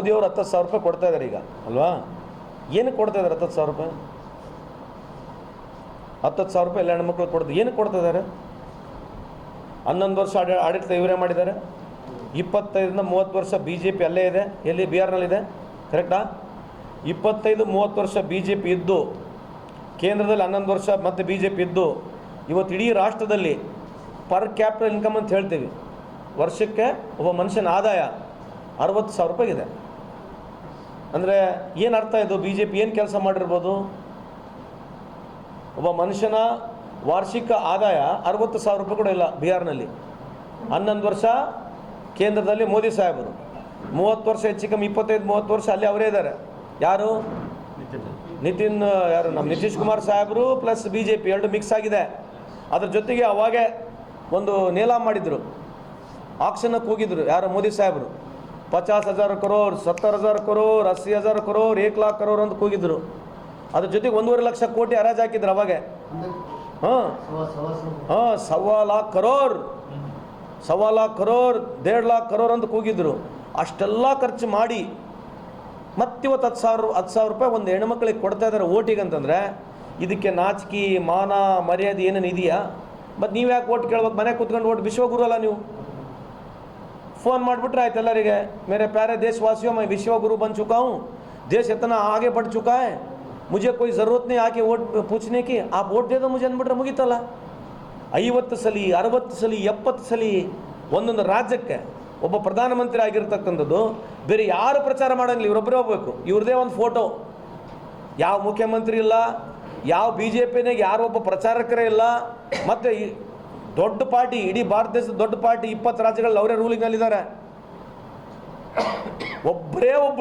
ಮೋದಿಯವರು ಹತ್ತು ಸಾವಿರ ರೂಪಾಯಿ ಕೊಡ್ತಾ ಇದ್ದಾರೆ ಈಗ, ಅಲ್ವಾ? ಏನು ಕೊಡ್ತಾ ಇದ್ದಾರೆ ಹತ್ತು ಸಾವಿರ ರೂಪಾಯಿ? ಹತ್ತು ಸಾವಿರ ರೂಪಾಯಿ ಎಲ್ಲ ಹೆಣ್ಮಕ್ಳು ಕೊಡ್ದು ಏನು ಕೊಡ್ತಾ ಇದ್ದಾರೆ ಹನ್ನೊಂದು ವರ್ಷ ಆಡ ಆಡಳಿತ ಇವರೇ ಮಾಡಿದ್ದಾರೆ. ಇಪ್ಪತ್ತೈದರಿಂದ ಮೂವತ್ತು ವರ್ಷ ಬಿ ಜೆ ಪಿ ಅಲ್ಲೇ ಇದೆ. ಎಲ್ಲಿ? ಬಿಹಾರ್ನಲ್ಲಿದೆ. ಕರೆಕ್ಟಾ ಇಪ್ಪತ್ತೈದು, ಮೂವತ್ತು ವರ್ಷ ಬಿ ಜೆ ಪಿ ಇದ್ದು, ಕೇಂದ್ರದಲ್ಲಿ ಹನ್ನೊಂದು ವರ್ಷ ಮತ್ತೆ ಬಿ ಜೆ ಪಿ ಇದ್ದು, ಇವತ್ತು ಇಡೀ ರಾಷ್ಟ್ರದಲ್ಲಿ ಪರ್ ಕ್ಯಾಪಿಟಲ್ ಇನ್ಕಮ್ ಅಂತ ಹೇಳ್ತೀವಿ. ವರ್ಷಕ್ಕೆ ಒಬ್ಬ ಮನುಷ್ಯನ ಆದಾಯ ಅರವತ್ತು ಸಾವಿರ ರೂಪಾಯಿ ಇದೆ ಅಂದರೆ ಏನು ಅರ್ಥ ಇದು? ಬಿ ಜೆ ಪಿ ಏನು ಕೆಲಸ ಮಾಡಿರ್ಬೋದು? ಒಬ್ಬ ಮನುಷ್ಯನ ವಾರ್ಷಿಕ ಆದಾಯ ಅರವತ್ತು ಸಾವಿರ ರೂಪಾಯಿ ಕೂಡ ಇಲ್ಲ ಬಿಹಾರ್ನಲ್ಲಿ. ಹನ್ನೊಂದು ವರ್ಷ ಕೇಂದ್ರದಲ್ಲಿ ಮೋದಿ ಸಾಹೇಬರು. ಮೂವತ್ತು ವರ್ಷ ಹೆಚ್ಚು ಕಮ್ಮಿ, ಇಪ್ಪತ್ತೈದು, ಮೂವತ್ತು ವರ್ಷ ಅಲ್ಲಿ ಅವರೇ ಇದ್ದಾರೆ. ಯಾರು? ನಿತಿನ್ ಯಾರು? ನಮ್ಮ ನಿತೀಶ್ ಕುಮಾರ್ ಸಾಹೇಬರು ಪ್ಲಸ್ ಬಿ ಜೆ ಪಿ ಎರಡು ಮಿಕ್ಸ್ ಆಗಿದೆ. ಅದ್ರ ಜೊತೆಗೆ ಅವಾಗೆ ಒಂದು ನೇಲಾ ಮಾಡಿದರು. ಆಕ್ಷನಕ್ಕೆ ಹೋಗಿದ್ರು ಯಾರು? ಮೋದಿ ಸಾಹೇಬರು. ಪಚಾಸ್ ಹಜಾರ್ ಕರೋರ್, ಸತ್ತರ್ ಹಜಾರ್ ಕರೋರ್, ಅಸ್ಸಿ ಹಜಾರ್ ಕರೋರ್, ಏಕ್ ಲಾಖ್ ಕರೋರ್ ಅಂತ ಕೂಗಿದ್ರು. ಅದ್ರ ಜೊತೆಗೆ ಒಂದೂವರೆ ಲಕ್ಷ ಕೋಟಿ ಹರಾಜು ಹಾಕಿದ್ರು ಅವಾಗೆ. ಹಾಂ. ಹಾಂ ಸವಾ ಲಾಖ್ ಕರೋರ್. ಸವಾ ಲಾಖ್ ಕರೋರ್, ದೇಡ್ ಲಾಖ್ ಕರೋರ್ ಅಂತ ಕೂಗಿದ್ರು. ಅಷ್ಟೆಲ್ಲ ಖರ್ಚು ಮಾಡಿ ಮತ್ತಿವತ್ತು ಹತ್ತು ಸಾವಿರ ಹತ್ತು ಸಾವಿರ ರೂಪಾಯಿ ಒಂದು ಹೆಣ್ಮಕ್ಳಿಗೆ ಕೊಡ್ತಾ ಇದ್ದಾರೆ ಓಟಿಗೆ ಅಂತಂದರೆ ಇದಕ್ಕೆ ನಾಚಿಕೆ, ಮಾನ, ಮರ್ಯಾದೆ ಏನೇನು ಇದೆಯಾ? ಮತ್ತು ನೀವು ಯಾಕೆ ಓಟ್ ಕೇಳ್ಬೇಕು? ಮನೆ ಕೂತ್ಕೊಂಡು ಓಟ್, ವಿಶ್ವಗುರು ಅಲ್ಲ ನೀವು. फ़ोन ಮಾಡಿಬಿಟ್ರೆ ಆಯ್ತು ಎಲ್ಲರಿಗೆ मेरे प्यारे देशवासियों मैं विश्व गुरु बन चुका हूँ देश इतना आगे बढ़ चुका है मुझे कोई ज़रूरत नहीं आके वोट पूछने की आप वोट दे दो मुझे ಅಂದ್ಬಿಟ್ರೆ ಮುಗೀತಲ್ಲ ಐವತ್ತು ಸಲಿ ಅರವತ್ತು ಸಲಿ ಎಪ್ಪತ್ತು ಸಲಿ ಒಂದೊಂದು ರಾಜ್ಯಕ್ಕೆ ಒಬ್ಬ ಪ್ರಧಾನಮಂತ್ರಿ ಆಗಿರ್ತಕ್ಕಂಥದ್ದು ಬೇರೆ ಯಾರು ಪ್ರಚಾರ ಮಾಡಂಗಿಲ್ಲ ಇವರೊಬ್ಬರೇ ಹೋಗ್ಬೇಕು ಇವ್ರದೇ ಒಂದು ಫೋಟೋ ಯಾವ ಮುಖ್ಯಮಂತ್ರಿ ಇಲ್ಲ ಯಾವ ಬಿ ಜೆ ಪಿನಾಗ ಯಾರೊಬ್ಬ ಪ್ರಚಾರಕರೇ ಇಲ್ಲ ಮತ್ತು ಈ ದೊಡ್ಡ ಪಾರ್ಟಿ ಇಡೀ ಭಾರತ ದೇಶದ ದೊಡ್ಡ ಪಾರ್ಟಿ ಇಪ್ಪತ್ತು ರಾಜ್ಯಗಳಲ್ಲಿ ಅವರೇ ರೂಲಿಂಗ್ನಲ್ಲಿದ್ದಾರೆ ಒಬ್ಬರೇ ಒಬ್ಬರು